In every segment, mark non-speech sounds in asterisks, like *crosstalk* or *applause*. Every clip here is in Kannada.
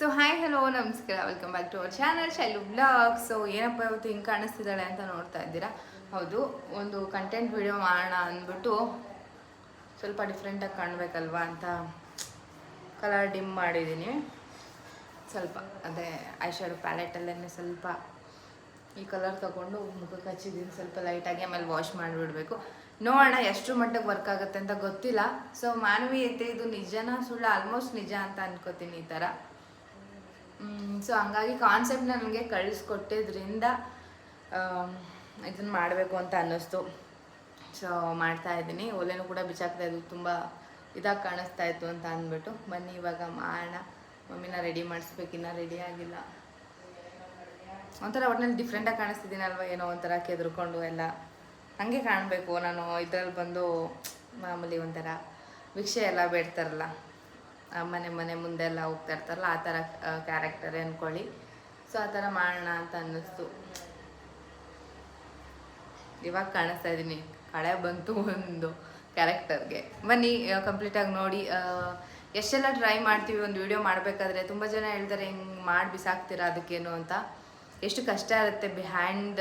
ಸೊ ಹಾಯ್ ಹಲೋ ನಮಸ್ಕಾರ. Welcome back to our channel Shailu blog so ಏನಪ್ಪ ಇವತ್ತು ಹಿಂಗೆ ಕಾಣಿಸ್ತಿದ್ದಾಳೆ ಅಂತ ನೋಡ್ತಾ ಇದ್ದೀರಾ? ಹೌದು, ಒಂದು ಕಂಟೆಂಟ್ ವಿಡಿಯೋ ಮಾಡೋಣ ಅಂದ್ಬಿಟ್ಟು ಸ್ವಲ್ಪ ಡಿಫ್ರೆಂಟಾಗಿ ಕಾಣಬೇಕಲ್ವಾ ಅಂತ ಕಲರ್ ಡಿಮ್ ಮಾಡಿದ್ದೀನಿ. ಸ್ವಲ್ಪ, ಅದೇ ಐಶ್ಯಾಡೋ ಪ್ಯಾಲೆಟಲ್ಲೇ ಸ್ವಲ್ಪ ಈ ಕಲರ್ ತಗೊಂಡು ಮುಖಕ್ಕೆ ಹಚ್ಚಿದ್ದೀನಿ. ಸ್ವಲ್ಪ ಲೈಟಾಗಿ ಆಮೇಲೆ ವಾಶ್ ಮಾಡಿಬಿಡಬೇಕು. ನೋಡೋಣ ಎಷ್ಟು ಮಟ್ಟಿಗೆ ವರ್ಕ್ ಆಗುತ್ತೆ ಅಂತ ಗೊತ್ತಿಲ್ಲ. ಸೊ ಮಾನವೀಯತೆ ಇದು ನಿಜನ ಸುಳ್ಳು? ಆಲ್ಮೋಸ್ಟ್ ನಿಜ ಅಂತ ಅನ್ಕೋತೀನಿ ಈ ಥರ ಸೊ ಹಂಗಾಗಿ ಕಾನ್ಸೆಪ್ಟ್ ನನಗೆ ಕಳಿಸ್ಕೊಟ್ಟಿದ್ರಿಂದ ಇದನ್ನು ಮಾಡಬೇಕು ಅಂತ ಅನ್ನಿಸ್ತು. ಸೊ ಮಾಡ್ತಾ ಇದ್ದೀನಿ. ಒಲೆನೂ ಕೂಡ ಬಿಚ್ಚಾಕ್ತಾ ಇದ್ದು. ತುಂಬ ಇದಾಗಿ ಕಾಣಿಸ್ತಾ ಇತ್ತು ಅಂತ ಅಂದ್ಬಿಟ್ಟು. ಬನ್ನಿ, ಇವಾಗ ಮಾಡೋಣ. ಮಮ್ಮಿನ ರೆಡಿ ಮಾಡಿಸ್ಬೇಕಿನ್ನ ರೆಡಿ ಆಗಿಲ್ಲ. ಒಂಥರ ಒಟ್ಟಿನಲ್ಲಿ ಡಿಫ್ರೆಂಟಾಗಿ ಕಾಣಿಸ್ತಿದ್ದೀನಲ್ವ? ಏನೋ ಒಂಥರ ಕೆದ್ರುಕೊಂಡು ಎಲ್ಲ. ಹಾಗೆ ಕಾಣಬೇಕು. ನಾನು ಇದ್ರಲ್ಲಿ ಬಂದು ಮಾಮೂಲಿ ಒಂಥರ ಭಿಕ್ಷೆ ಎಲ್ಲ ಬೇಡ್ತಾರಲ್ಲ. ಮನೆ ಮನೆ ಮುಂದೆ ಎಲ್ಲ ಹೋಗ್ತಾ ಇರ್ತಾರಲ್ಲ, ಆ ಥರ ಕ್ಯಾರೆಕ್ಟರ್ ಅಂದ್ಕೊಳ್ಳಿ ಸೊ ಆ ಥರ ಮಾಡೋಣ ಅಂತ ಅನ್ನಿಸ್ತು. ಇವಾಗ ಕಾಣಿಸ್ತಾ ಇದ್ದೀನಿ ಕಳೆ ಬಂತು ಒಂದು ಕ್ಯಾರೆಕ್ಟರ್ಗೆ ಬನ್ನಿ ಕಂಪ್ಲೀಟಾಗಿ ನೋಡಿ. ಎಷ್ಟೆಲ್ಲ ಟ್ರೈ ಮಾಡ್ತೀವಿ, ಒಂದು ವಿಡಿಯೋ ಮಾಡಬೇಕಾದ್ರೆ ತುಂಬ ಜನ ಹೇಳ್ತಾರೆ, ಹಿಂಗೆ ಮಾಡಿ ಬಿಸಾಕ್ತೀರಾ ಅದಕ್ಕೇನು ಅಂತ. ಎಷ್ಟು ಕಷ್ಟ ಇರುತ್ತೆ ಬಿಹ್ಯಾಂಡ್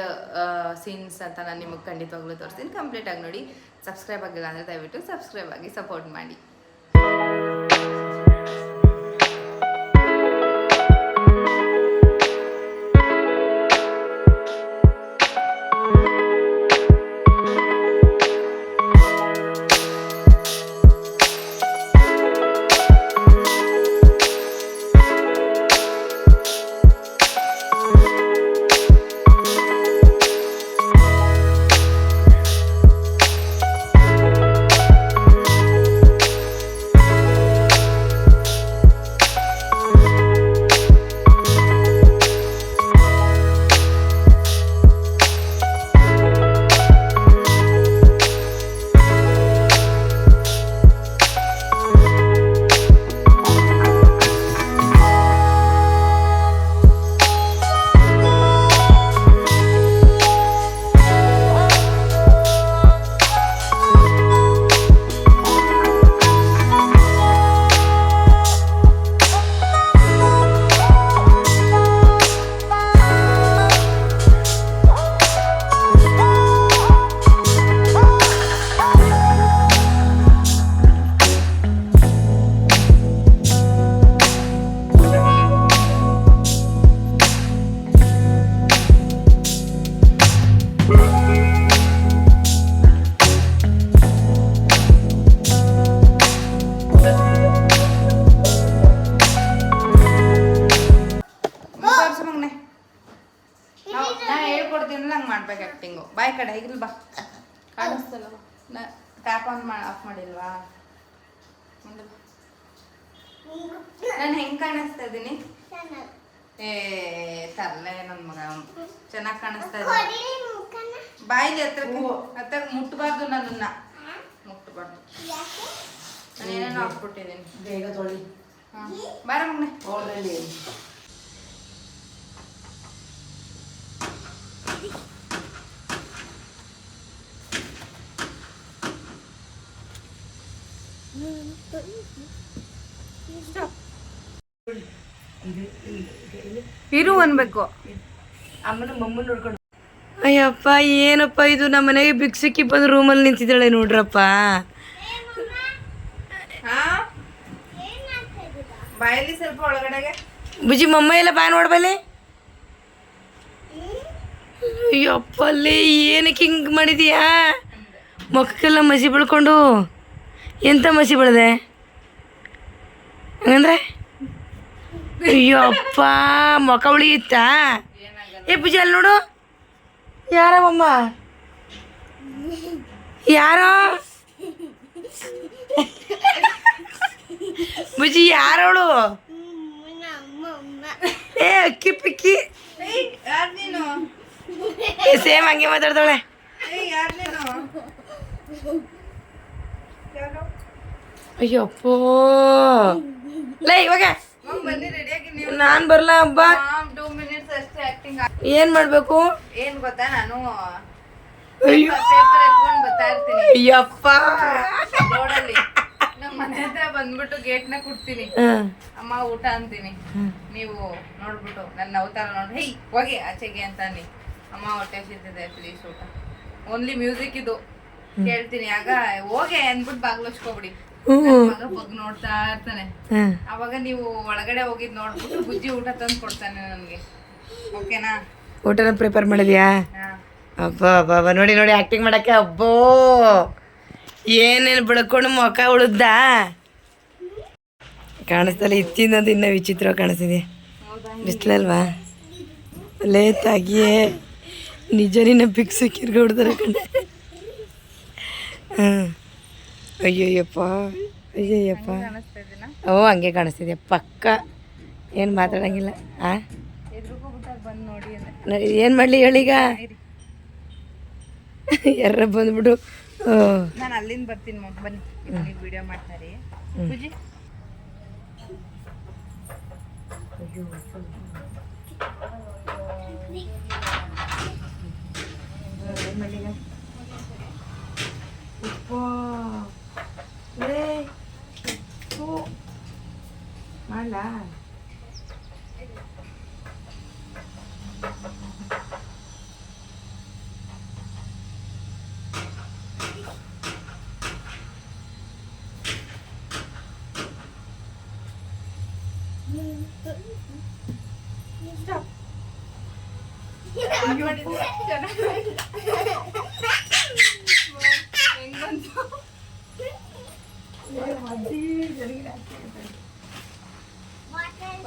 ಸೀನ್ಸ್ ಅಂತ ನಾನು ನಿಮಗೆ ಖಂಡಿತವಾಗ್ಲೂ ತೋರಿಸ್ತೀನಿ. ಕಂಪ್ಲೀಟಾಗಿ ನೋಡಿ. ಸಬ್ಸ್ಕ್ರೈಬ್ ಆಗಿಲ್ಲ ಅಂದರೆ ದಯವಿಟ್ಟು ಸಬ್ಸ್ಕ್ರೈಬ್ ಆಗಿ ಸಪೋರ್ಟ್ ಮಾಡಿ. ಕಡೆ ಬಾ. ಕಾಣಿಸ್ತಲ್ಲ. ನಾ ಟ್ಯಾಪ್ ಆನ್ ಮಾಡಿ ಆಫ್ ಮಾಡಿಲ್ವಾ? ಮುಂದೆ ನಾನು ಹೆಂಗೆ ಕಾಣಿಸ್ತಾ ಇದ್ದೀನಿ ಏ ತರಲೆ ನನ್ನ ಮಗ. ಚೆನ್ನಾಗಿ ಕಾಣಿಸ್ತಾ ಇದ್ದೀನಿ ಬಾಯಿಲಿ ಹತ್ರ ಹತ್ರ ಮುಟ್ಟಬಾರ್ದು ನನ್ನನ್ನ. ಮುಟ್ಟಬಾರ್ದು ನಾನು ಏನೇನೋ ಹಾಕ್ಬಿಟ್ಟಿದ್ದೀನಿ ಬೇಗ ತೊಳಿ. ಹಾಂ. ಬಾರ ಮಗನೆ. ಇರು ಅನ್ಬೇಕು. ಅಮ್ಮನ ಮಮ್ಮನ ನೋಡ್ಕೊಂಡು. ಅಯ್ಯಪ್ಪ ಏನಪ್ಪ ಇದು? ನಮ್ಮ ಮನೆಗೆ ಬಿಕ್ಸಿಕ್ಕಿ ಬಂದು ರೂಮಲ್ಲಿ ನಿಂತಿದ್ದಾಳೆ ನೋಡ್ರಪ್ಪ. ಬಾಯಲ್ಲಿ ಸ್ವಲ್ಪ ಒಳಗಡೆಗೆ. ಬುಜಿ ಮಮ್ಮ ಎಲ್ಲ ಬಾಯ್ ನೋಡ್ಬಲ್ಲಿ? ಅಯ್ಯಪ್ಪಲ್ಲಿ ಏನಕ್ಕೆ ಹಿಂಗೆ ಮಾಡಿದೀಯಾ? ಮಕ್ಕಕ್ಕೆಲ್ಲ ಮಸಿ ಬಳ್ಕೊಂಡು. ಎಂತ ಮಸಿ ಬೆಳೆದೆ? ಹಂಗಂದ್ರೆ? ಅಯ್ಯಪ್ಪ ಮೊಕ ಉಳಿಯುತ್ತಾ? ಏ ಪೂಜೆ, ಅಲ್ಲಿ ನೋಡು. ಯಾರಮ್ಮ ಯಾರೋ? ಬುಜಿ ಯಾರವಳು ಏ, ಅಕ್ಕಿ, ಪಿಕ್ಕಿ. ಸೇಮ್ ಹಂಗೆ ಮಾತಾಡ್ತಾಳೆ. ಅಯ್ಯಪ್ಪೋ. ಲೇ ಇವಾಗ ನಾನ್ ಬರ್ಲಾ ಹಬ್ಬ? ಟೂ ಮಿನಿಟ್ಸ್ ಅಷ್ಟೇ ಆಕ್ಟಿಂಗ್ ಏನ್ ಮಾಡ್ಬೇಕು? ಏನ್ ಗೊತ್ತಾ? ನಾನು ಅಯ್ಯಪ್ಪ. ನಮ್ಮ ಮನೆ ಹತ್ರ ಬಂದ್ಬಿಟ್ಟು ಗೇಟ್ನ ಕೊಡ್ತೀನಿ. ಹಾಂ. ಅಮ್ಮ ಊಟ ಅಂತೀನಿ. ನೀವು ನೋಡ್ಬಿಟ್ಟು ನನ್ನ ಅವತಾರ ನೋಡಿ ಹೇ ಹೋಗಿ ಆಚೆಗೆ ಅಂತಾನೆ ಅಮ್ಮ ಹೊಟ್ಟೆ ಸಿದ್ದಿದೆ ಪ್ಲೀಸ್ ಊಟ. ಓನ್ಲಿ ಮ್ಯೂಸಿಕ್ ಇದು. ಕೇಳ್ತೀನಿ. ಆಗ ಹೋಗಿ ಅಂದ್ಬಿಟ್ಟು ಬಾಗ್ಲು ಹಚ್ಕೊಬಿಡಿ. ಹ್ಞೂ ಮಗ ಬಗ್ ನೋಡ್ತಾ ಇರ್ತಾನೆ. ಹಾಂ. ಅವಾಗ ನೀವು ಒಳಗಡೆ ಹೋಗಿದ್ ನೋಡ್ಬಿಟ್ಟು ಬುಜ್ಜಿ ಊಟ ತಂದು ಕೊಡ್ತಾನೆ ನನಗೆ. ಓಕೆನಾ? ಊಟನ ಪ್ರಿಪೇರ್ ಮಾಡಿದ್ಯಾ? ಅಬ್ಬ ಅಬ್ಬ ನೋಡಿ ನೋಡಿ ಆಕ್ಟಿಂಗ್ ಮಾಡಕ್ಕೆ ಅಬ್ಬೋ! ಏನೇನು ಬಿಡ್ಕೊಂಡು ಮುಖ ಉಳಿದ್ದ? ಕಾಣಿಸ್ತಲ್ಲ ಇತ್ತಿಂದ ಇನ್ನೂ ವಿಚಿತ್ರ ಕಾಣಿಸ್ತಿದೆ. ಬಿಸ್ಲಲ್ವಾ? ಲೇತಾಗಿಯೇ ನಿಜ ನಿನ್ನ ಪಿಕ್ಸು ಕಿರ್ಕೊಡ್ತಾರೆ ಕಣೆ ಹಾಂ ಅಯ್ಯಯ್ಯಪ್ಪ ಅಯ್ಯಯ್ಯಪ್ಪ. ಓ ಹಂಗೆ ಕಾಣಿಸ್ತಿದೆ. ಪಕ್ಕ. ಏನು ಮಾತಾಡಂಗಿಲ್ಲ. ಆ? ಎದ್ರುಗೋಗ್ಬಿಟ್ಟಾಗ ಬಂದು ನೋಡಿ ಅಂದ್ರೆ ಏನು ಮಾಡಲಿ ಹೇಳೀಗ? *laughs* ಯಾರ ಬಂದ್ಬಿಟ್ಟು ಓ, ನಾನು ಅಲ್ಲಿಂದ ಬರ್ತೀನಿ ಮಮ್ಮ ಬನ್ನಿ. ಇಲ್ಲಿ ವಿಡಿಯೋ ಮಾಡ್ತಾರೆ ಬುಜ್ಜಿ ಉಪ್ಪು. ಲೇ, ಥು. ಮಾಡ್ಲಾ ಹೆಂಗಂತು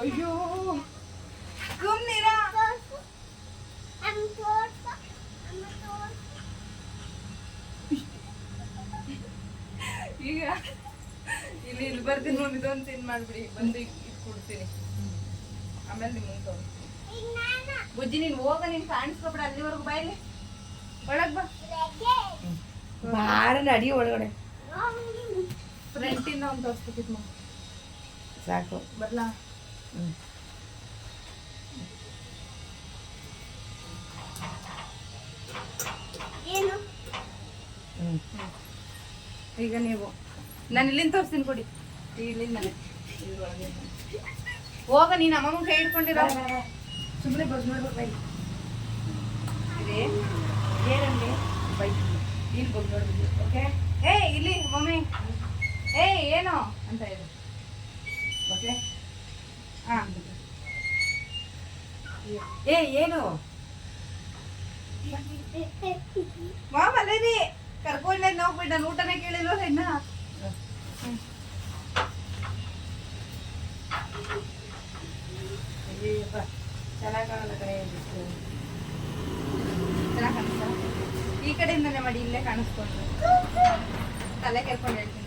ಅಯ್ಯೋ. ಈಗ ಇಲ್ಲಿ ಇಲ್ಲಿ ಬರ್ತೀನಿ ನೋಡಿ ಇದೊಂದು ತಿನ್ ಮಾಡ್ಬಿಡಿ. ಬಂದು ಇದು ಕೊಡ್ತೀನಿ. ಆಮೇಲೆ ನಿಮ್ಗೆ ತೋರಿಸ್ತೀನಿ. ಬುಜ್ಜಿ ನೀನು ಹೋಗ ನೀನ್ ಕಾಣಿಸ್ಕೊಬಿಡ ಅಲ್ಲಿವರೆಗೂ. ಬಾಯಲ್ಲಿ ಒಳಗ್ ಬಾ. ಬಾರ ನಡಿ ಒಳಗಡೆ. ಫ್ರಂಟಿಂದ ಒಂದು ತೋರಿಸ್ಬೇಕಿತ್ತು ಸಾಕು. ಹ್ಞೂ ಏನು? ಹ್ಞೂ ಈಗ ನೀವು. ನಾನು ಇಲ್ಲಿಂದ ತೋರಿಸ್ತೀನಿ ಕೊಡಿ. ಇಲ್ಲಿಂದ ಹೋಗ ನೀನು ಅಮ್ಮಮ್ಮ ಕೈ ಹಿಡ್ಕೊಂಡಿರೋ. ಸುಮ್ಮನೆ ಬಸ್ ನೋಡ್ಬೇಕು ಇದೆ. ಬೈ. ಬೈಕ್ ಇಲ್ಲಿ ಬಂದು ನೋಡ್ಬೇಕು ಓಕೆ? ಏ ಇಲ್ಲಿ ಮಮ್ಮಿ. ಏ ಏನು? ಅಂತ ಹೇಳಿ. ಓಕೆ ಹಾ. ಏ, ಏನು? ಮಾ ಅಲ್ಲದಿ ಕರ್ಕೊಂಡೆ ನೋಡ್ಬಿಟ್ಟು ನಾನು ಊಟನೇ ಕೇಳಿಲ್ವ ಇನ್ನ? ಚೆನ್ನಾಗಿ ಕಾಣಲ್ಲ ಕಡೆ ಚೆನ್ನಾಗಿ ಕಾಣಿಸ್ತಾ ಈ ಕಡೆಯಿಂದನೇ ಮಾಡಿ, ಇಲ್ಲೇ ಕಾಣಿಸ್ಕೊಂಡು ತಲೆ ಕೇಳ್ಕೊಂಡು ಹೇಳ್ತೀನಿ.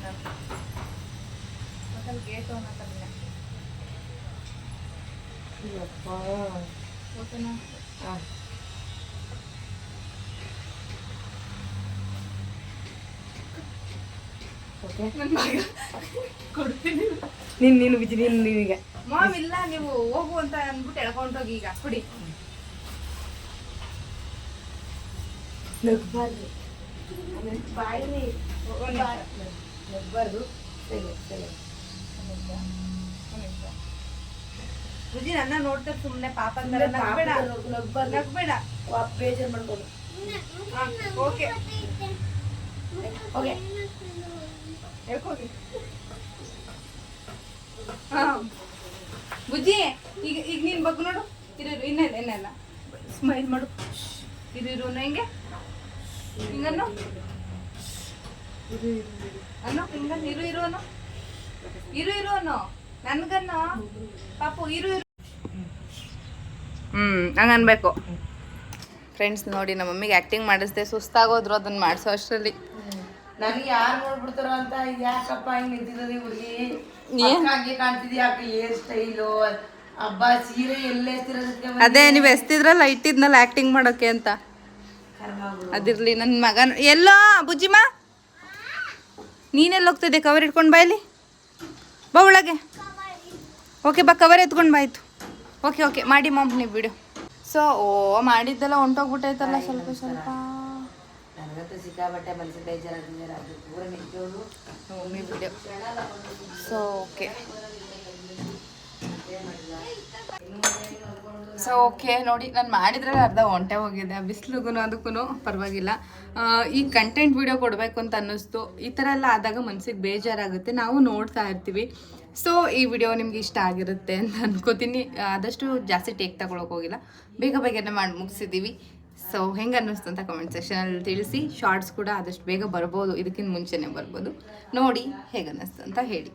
ಗೇಟ್ ಅಯ್ಯಪ್ಪ ಓಕೆನಾ ಕೊಡ್ತೀನಿ. ನೀನು ನೀನು ಬಿಚ್ಚಿ ನೀನು ನೀನೀಗ ಮಾಮ್ ಇಲ್ಲ ನೀವು ಹೋಗು ಅಂತ ಅಂದ್ಬಿಟ್ಟು ಎಳ್ಕೊಂಡೋಗಿ ಈಗ. ಕುಡಿ. ನಗ್ಬಾರ್ದು. ಹೋಗೋಣ ನಗ್ಬಾರ್ದು. ಸರಿ ಸರಿ. ಒಂದ್ ಅಣ್ಣ ನನ್ನ ನೋಡ್ತಾರೆ ಸುಮ್ಮನೆ ಪಾಪ ಅಂತಾರೆ ನಗ್ಬೇಡ. ನಗ್ಬೇಡ. ಬೇಜಾರು ಮಾಡ್ಕೊಂಡು ಓಕೆ. ಓಕೆ. ಹೇಳ್ಕೋಗಿ ಬುಜ್ಜಿ ಈಗ ಈಗ ನೀನ್ ಬಗ್ಗೆ ನೋಡು. ಇರು ಇನ್ನೇನು ಇನ್ನೆಲ್ಲ ಇನ್ನೆಲ್ಲ ಸ್ಮೈಲ್ ಮಾಡು. ಇರು ಇರು ಹೆಂಗೆ? ಹಿಂಗನ್ನು? ಅನ್ನು ಹಿಂಗ ಇರು ಇರು ಅನ್ನು. ಇರು ಇರು ಅನ್ನು. ನನ್ಗನ್ನು. ಪಾಪು ಇರು ಇರು. ಹ್ಮ್ ಹಂಗ ಅನ್ಬೇಕು. ಫ್ರೆಂಡ್ಸ್ ನೋಡಿ ನಮ್ಮ ಮಮ್ಮಿಗೆ ಆ್ಯಕ್ಟಿಂಗ್ ಮಾಡಿಸ್ದೆ ಸುಸ್ತಾಗೋದ್ರು ಅದನ್ನ ಮಾಡಿಸೋ ಅಷ್ಟರಲ್ಲಿ. ನನಗೆ ಯಾರು ನೋಡ್ಬಿಡ್ತಾರ ಅಂತ ಯಾಕಪ್ಪ ಹಿಂಗ್ ನಿಂತಿದ್ದದಿ ಹುಡುಗಿ? ಏನ್? ಹಂಗೆ ಕಾಣ್ತಿದ್ಯ ಯಾಕೆ ಹೇರ್ ಸ್ಟೈಲು ಹಬ್ಬ ಸೀರೆ ಎಲ್ಲೇ ಎಸ್ತಿರೋದಕ್ಕೆ ಅದೇ ನೀವು ಎಸ್ತಿದ್ರಲ್ಲ ಇಟ್ಟಿದ್ನಲ್ಲ ಆ್ಯಕ್ಟಿಂಗ್ ಮಾಡೋಕೆ ಅಂತ. ಅದಿರ್ಲಿ ನನ್ನ ಮಗನ ಎಲ್ಲೋ ಬುಜ್ಜಿಮ್ಮ ನೀನೆಲ್ಲ ಹೋಗ್ತಿದ್ದೆ ಕವರ್ ಇಟ್ಕೊಂಡು ಬಾಯಲ್ಲಿ ಬಾ ಒಳಗೆ. ಓಕೆ ಬಾ ಕವರ್ ಎತ್ಕೊಂಡು ಬಾಯ್ತು ಓಕೆ ಓಕೆ ಮಾಡಿ ಮಾಮ್ ನೀವು ಬಿಡು. ಸೊ ಓ ಮಾಡಿದ್ದೆಲ್ಲ ಹೊಂಟೋಗ್ಬಿಟ್ಟೈತಲ್ಲ ಸ್ವಲ್ಪ ಸ್ವಲ್ಪ. ಸಿಕ್ಕಾಬಟ್ಟೆ ಪೂರ ಸೊ ಓಕೆ ಸೊ ಓಕೆ ನೋಡಿ, ನಾನು ಮಾಡಿದ್ರೆ ಅರ್ಧ ಹೊಂಟೆ ಹೋಗಿದೆ. ಬಿಸಿಲಿಗೂ ಅದಕ್ಕೂ ಪರವಾಗಿಲ್ಲ. ಈ ಕಂಟೆಂಟ್ ವಿಡಿಯೋ ಕೊಡಬೇಕು ಅಂತ ಅನ್ನಿಸ್ತು. ಈ ಥರ ಎಲ್ಲ ಆದಾಗ ಮನಸ್ಸಿಗೆ ಬೇಜಾರಾಗುತ್ತೆ. ನಾವು ನೋಡ್ತಾ ಇರ್ತೀವಿ. ಸೊ ಈ ವಿಡಿಯೋ ನಿಮ್ಗೆ ಇಷ್ಟ ಆಗಿರುತ್ತೆ ಅಂತ ಅನ್ಕೋತೀನಿ. ಆದಷ್ಟು ಜಾಸ್ತಿ ಟೇಕ್ ತಗೊಳಕ್ ಹೋಗಿಲ್ಲ. ಬೇಗ ಬೇಗನೆ ಮಾಡಿ ಮುಗಿಸಿದ್ದೀವಿ. ಸೊ ಹೆಂಗೆ ಅನ್ನಿಸ್ತು ಅಂತ ಕಮೆಂಟ್ ಸೆಕ್ಷನಲ್ಲಿ ತಿಳಿಸಿ. ಶಾರ್ಟ್ಸ್ ಕೂಡ ಆದಷ್ಟು ಬೇಗ ಬರ್ಬೋದು. ಇದಕ್ಕಿಂತ ಮುಂಚೆನೇ ಬರ್ಬೋದು. ನೋಡಿ, ಹೇಗೆ ಅನ್ನಿಸ್ತು ಅಂತ ಹೇಳಿ.